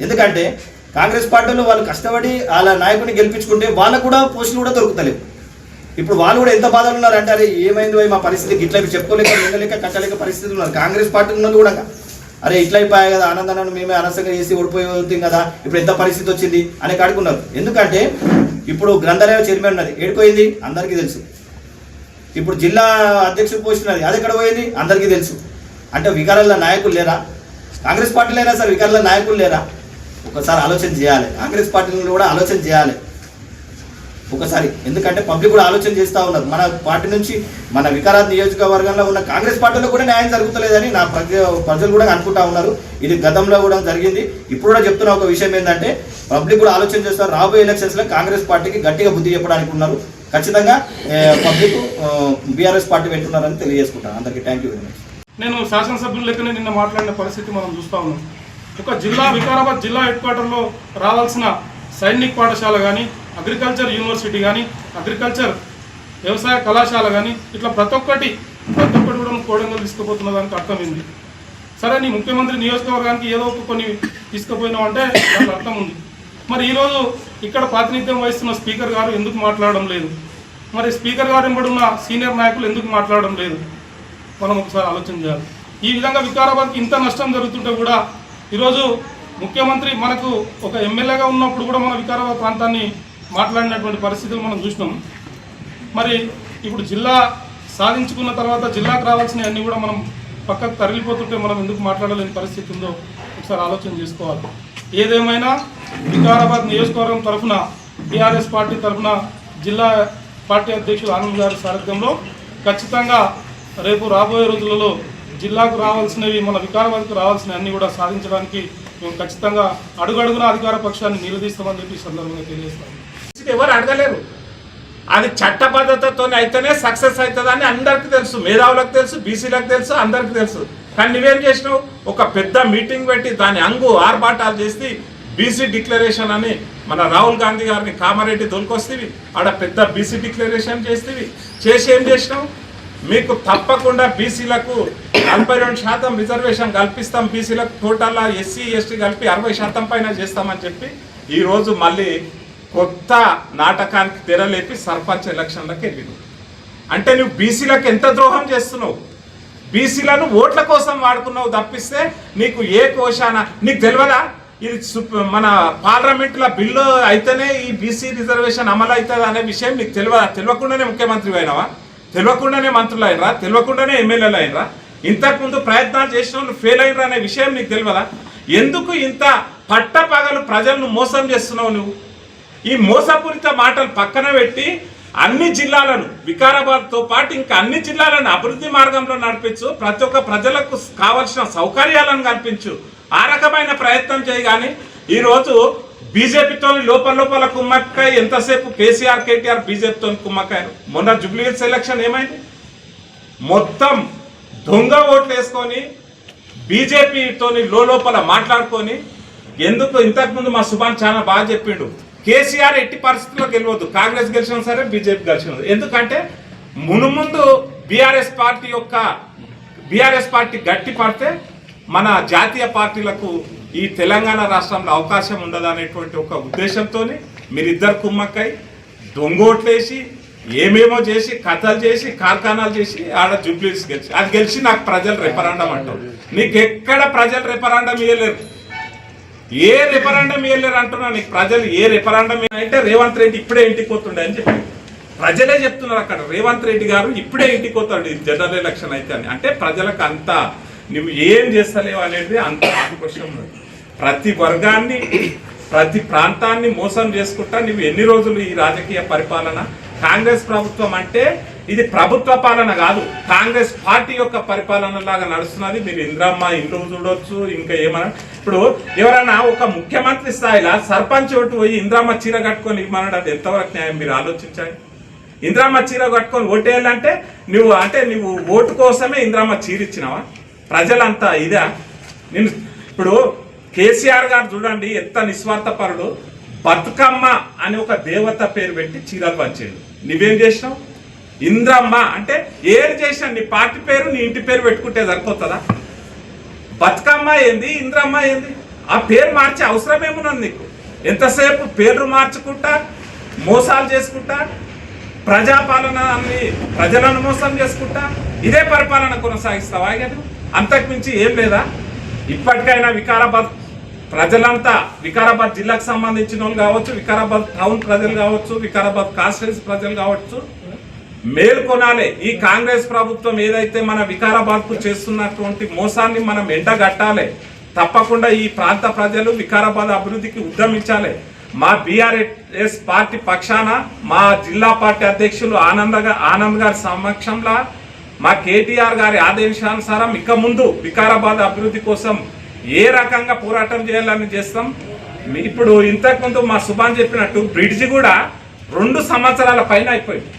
ఎందుకంటే కాంగ్రెస్ పార్టీలో వాళ్ళు కష్టపడి వాళ్ళ నాయకుడిని గెలిపించుకుంటే వాళ్ళకు కూడా పోస్టులు కూడా దొరుకుతలేవు. ఇప్పుడు వాళ్ళు కూడా ఎంత బాధలు ఉన్నారు అంటే అరే ఏమైంది మా పరిస్థితి? ఇట్లా చెప్పుకోలేక వెళ్ళలేక కట్టలేక పరిస్థితి ఉన్నారు. కాంగ్రెస్ పార్టీ ఉన్నది కూడా అరే ఇట్లా అయిపోయా కదా ఆనందాన్ని మేమే అనసంగా చేసి ఓడిపోయి కదా ఇప్పుడు ఎంత పరిస్థితి వచ్చింది? అని కడుకున్నారు ఎందుకంటే ఇప్పుడు గ్రంథాలయ చైర్మన్ ఉన్నది. ఏడుకోయింది అందరికీ తెలుసు. ఇప్పుడు జిల్లా అధ్యక్షుడు పోస్ట్ అది ఎక్కడ పోయింది? అందరికీ తెలుసు. అంటే వికారాల నాయకులు లేరా? కాంగ్రెస్ పార్టీ లేరా సార్ వికారాల నాయకులు లేరా? ఒకసారి ఆలోచన చేయాలి. కాంగ్రెస్ పార్టీని కూడా ఆలోచన చేయాలి. ఒకసారి. ఎందుకంటే పబ్లిక్ కూడా ఆలోచన చేస్తూ ఉన్నారు. మన పార్టీ నుంచి మన వికారాబాద్ నియోజకవర్గంలో ఉన్న కాంగ్రెస్ పార్టీలో కూడా న్యాయం జరుగుతలేదని నా ప్రజలు కూడా అనుకుంటా ఉన్నారు. ఇది గతంలో కూడా జరిగింది. ఇప్పుడు కూడా చెప్తున్న ఒక విషయం ఏంటంటే పబ్లిక్ కూడా ఆలోచన చేస్తారు. రాబోయే ఎలక్షన్స్లో కాంగ్రెస్ పార్టీకి గట్టిగా బుద్ధి చెప్పడానికి ఉన్నారు. ఖచ్చితంగా పబ్లిక్ బీఆర్ఎస్ పార్టీ పెట్టున్నారని తెలియజేసుకుంటాను. అందరికీ థ్యాంక్ యూ వెరీ మచ్ నేను శాసనసభ్యులు లెక్కనే నిన్న మాట్లాడిన పరిస్థితి మనం చూస్తూ ఉన్నాం. ఒక జిల్లా వికారాబాద్ జిల్లా హెడ్ క్వార్టర్లో రావాల్సిన సైనిక్ పాఠశాల కానీ అగ్రికల్చర్ యూనివర్సిటీ కానీ అగ్రికల్చర్ వ్యవసాయ కళాశాల కానీ ఇట్లా ప్రతి ఒక్కటి ప్రతి ఒక్కటి కూడా కోడంగా తీసుకుపోతున్న దానికి అర్థమైంది సరే నీ ముఖ్యమంత్రి నియోజకవర్గానికి ఏదో ఒక కొన్ని తీసుకుపోయినావు అంటే దానికి అర్థం ఉంది. మరి ఈరోజు ఇక్కడ ప్రాతినిధ్యం వహిస్తున్న స్పీకర్ గారు ఎందుకు మాట్లాడడం లేదు? మరి స్పీకర్ గారు వెంబడున్న సీనియర్ నాయకులు ఎందుకు మాట్లాడడం లేదు? మనం ఒకసారి ఆలోచన చేయాలి. ఈ విధంగా వికారాబాద్కి ఇంత నష్టం జరుగుతుంటే కూడా ఈరోజు ముఖ్యమంత్రి మనకు ఒక ఎమ్మెల్యేగా ఉన్నప్పుడు కూడా మన వికారాబాద్ ప్రాంతాన్ని మాట్లాడినటువంటి పరిస్థితులు మనం చూసినాం. మరి ఇప్పుడు జిల్లా సాధించుకున్న తర్వాత జిల్లాకు రావాల్సిన అన్నీ కూడా మనం పక్కకు తరలిపోతుంటే మనం ఎందుకు మాట్లాడలేని పరిస్థితి ఉందో ఒకసారి ఆలోచన చేసుకోవాలి. ఏదేమైనా వికారాబాద్ నియోజకవర్గం తరఫున టీఆర్ఎస్ పార్టీ తరఫున జిల్లా పార్టీ అధ్యక్షులు ఆనంద్ గారి సారథ్యంలో ఖచ్చితంగా రేపు రాబోయే రోజులలో జిల్లాకు రావాల్సినవి మన వికారాబాద్కు రావాల్సినవి అన్ని కూడా సాధించడానికి మేము ఖచ్చితంగా అడుగడుగున అధికార పక్షాన్ని నిలదీస్తామని చెప్పి సందర్భంగా తెలియజేస్తాం. ఎవరు అడగలేరు. అది చట్టబద్ధతతోనే అయితేనే సక్సెస్ అవుతుందని అందరికీ తెలుసు. మేధావులకు తెలుసు బీసీలకు తెలుసు అందరికీ తెలుసు. కానీ నువ్వేం చేసినావు? ఒక పెద్ద మీటింగ్ పెట్టి దాని అంగు ఆర్భాటాలు చేసి బీసీ డిక్లరేషన్ అని మన రాహుల్ గాంధీ గారిని కామారెడ్డి దొరికొస్తేవి. ఆడ పెద్ద బీసీ డిక్లరేషన్ చేస్తేవి. చేసి ఏం చేసినావు? మీకు తప్పకుండా బీసీలకు నలభై రెండు శాతం రిజర్వేషన్ కల్పిస్తాం. బీసీలకు టోటల్ ఎస్సీ ఎస్టీ కలిపి అరవై శాతం పైన చేస్తామని చెప్పి ఈరోజు మళ్ళీ కొత్త నాటకానికి తెరలేపి సర్పంచ్ ఎలక్షన్లకు వెళ్ళింది అంటే నువ్వు బీసీలకు ఎంత ద్రోహం చేస్తున్నావు? బీసీలను ఓట్ల కోసం వాడుకున్నావు తప్పిస్తే నీకు ఏ కోశాన నీకు తెలియదా ఇది మన పార్లమెంట్లో బిల్లు అయితేనే ఈ బీసీ రిజర్వేషన్ అమలు అవుతుంది అనే విషయం నీకు తెలియదా తెలియకుండానే ముఖ్యమంత్రి అయినావా తెలియకుండానే మంత్రులు అయినరా? తెలియకుండానే ఎమ్మెల్యేలు అయినరా? ఇంతకుముందు ప్రయత్నాలు చేసిన వాళ్ళు ఫెయిల్ అయినరా అనే విషయం నీకు తెలియదా? ఎందుకు ఇంత పట్టపగలు ప్రజలను మోసం చేస్తున్నావు నువ్వు? ఈ మోసపూరిత మాటలు పక్కన పెట్టి అన్ని జిల్లాలను వికారాబాద్తో పాటు ఇంకా అన్ని జిల్లాలను అభివృద్ధి మార్గంలో నడిపించు ప్రతి ఒక్క ప్రజలకు కావలసిన సౌకర్యాలను కల్పించు. ఆ రకమైన ప్రయత్నం చేయగానే ఈరోజు బీజేపీతో లోపల లోపల కుమ్మక్కాయ ఎంతసేపు కేసీఆర్ కేటీఆర్ బీజేపీతో కుమ్మక్కాయను మొన్న జూబ్లీహిల్స్ ఎలక్షన్ ఏమైంది? మొత్తం దొంగ ఓట్లు వేసుకొని బీజేపీతోని లోపల మాట్లాడుకొని ఎందుకు ఇంతకుముందు మా సుభాన్ చాలా బాగా చెప్పిండు? కేసీఆర్ ఎట్టి పరిస్థితుల్లో గెలవద్దు. కాంగ్రెస్ గెలిచిన సరే బీజేపీ గెలిచిన ఎందుకంటే మునుముందు బీఆర్ఎస్ పార్టీ యొక్క బీఆర్ఎస్ పార్టీ గట్టి పడితే మన జాతీయ పార్టీలకు ఈ తెలంగాణ రాష్ట్రంలో అవకాశం ఉండదనేటువంటి ఒక ఉద్దేశంతో మీరిద్దరు కుమ్మక్కై దొంగోట్లేసి ఏమేమో చేసి కథలు చేసి కార్ఖానాలు చేసి ఆడ జూబ్లీస్ గెలిచి అది గెలిచి నాకు ప్రజలు రెఫరాండం అంటావు నీకు ఎక్కడ ప్రజలు రెఫరాండం ఇవ్వలేరు ఏ రెఫరాండం ఇవ్వలేరు అంటున్నా నీకు. ప్రజలు ఏ రెఫరాండం అంటే రేవంత్ రెడ్డి ఇప్పుడే ఇంటికి పోతుండే అని చెప్పి. ప్రజలే చెప్తున్నారు అక్కడ. రేవంత్ రెడ్డి గారు ఇప్పుడే ఇంటికి పోతాడు ఈ జనరల్ ఎలక్షన్ అయితే అని. అంటే ప్రజలకు అంత నువ్వు ఏం చేస్తలేవు అనేది అంత క్వశ్చన్ ఉన్నది. ప్రతి వర్గాన్ని ప్రతి ప్రాంతాన్ని మోసం చేసుకుంటా నువ్వు ఎన్ని రోజులు ఈ రాజకీయ పరిపాలన? కాంగ్రెస్ ప్రభుత్వం అంటే ఇది ప్రభుత్వ పాలన కాదు. కాంగ్రెస్ పార్టీ యొక్క పరిపాలన లాగా నడుస్తున్నది. మీరు ఇంద్రమ్మ ఇంట్లో చూడొచ్చు ఇంకా ఏమన్నా. ఇప్పుడు ఎవరైనా ఒక ముఖ్యమంత్రి స్థాయిలో సర్పంచ్ ఓటు పోయి ఇంద్రమ్మ చీర కట్టుకొని ఇవ్వమన్నాడు అది ఎంతవరకు న్యాయం? మీరు ఆలోచించండి. ఇంద్రమ్మ చీర కట్టుకొని ఓటేయాలంటే నువ్వు అంటే నువ్వు ఓటు కోసమే ఇంద్రమ్మ చీర ఇచ్చినావా ప్రజలంతా ఇదా? నేను ఇప్పుడు కేసీఆర్ గారు చూడండి ఎంత నిస్వార్థపరుడు. బతుకమ్మ అని ఒక దేవత పేరు పెట్టి చీరలు పంచాడు. నువ్వేం చేసినావు? ఇంద్రమ్మ అంటే ఏది చేసినా నీ పార్టీ పేరు నీ ఇంటి పేరు పెట్టుకుంటే సరిపోతుందా? బతుకమ్మ ఏంది ఇంద్రమ్మ ఏంది? ఆ పేరు మార్చే అవసరం ఏమున్నది నీకు? ఎంతసేపు పేర్లు మార్చుకుంటా మోసాలు చేసుకుంటా ప్రజాపాలన ప్రజలను మోసం చేసుకుంటా ఇదే పరిపాలన కొనసాగిస్తావా కదా అంతకుమించి ఏం లేదా? ఇప్పటికైనా వికారాబాద్ ప్రజలంతా వికారాబాద్ జిల్లాకు సంబంధించిన వాళ్ళు కావచ్చు వికారాబాద్ టౌన్ ప్రజలు కావచ్చు వికారాబాద్ కాన్స్టిట్యూన్సీ ప్రజలు కావచ్చు మేల్కొనాలి. ఈ కాంగ్రెస్ ప్రభుత్వం ఏదైతే మన వికారాబాద్కు చేస్తున్నటువంటి మోసాన్ని మనం ఎండగట్టాలి తప్పకుండా ఈ ప్రాంత ప్రజలు వికారాబాద్ అభివృద్ధికి ఉద్యమించాలి. మా బీఆర్ఎస్ పార్టీ పక్షాన మా జిల్లా పార్టీ అధ్యక్షులు ఆనంద ఆనంద్ గారి సమక్షంలో మా కేటీఆర్ గారి ఆదేశానుసారం ఇక ముందు వికారాబాద్ అభివృద్ధి కోసం ఏ రకంగా పోరాటం చేయాలని చేస్తాం? ఇప్పుడు ఇంతకుముందు మా సుభాన్ చెప్పినట్టు బ్రిడ్జ్ కూడా రెండు సంవత్సరాల పైన అయిపోయింది.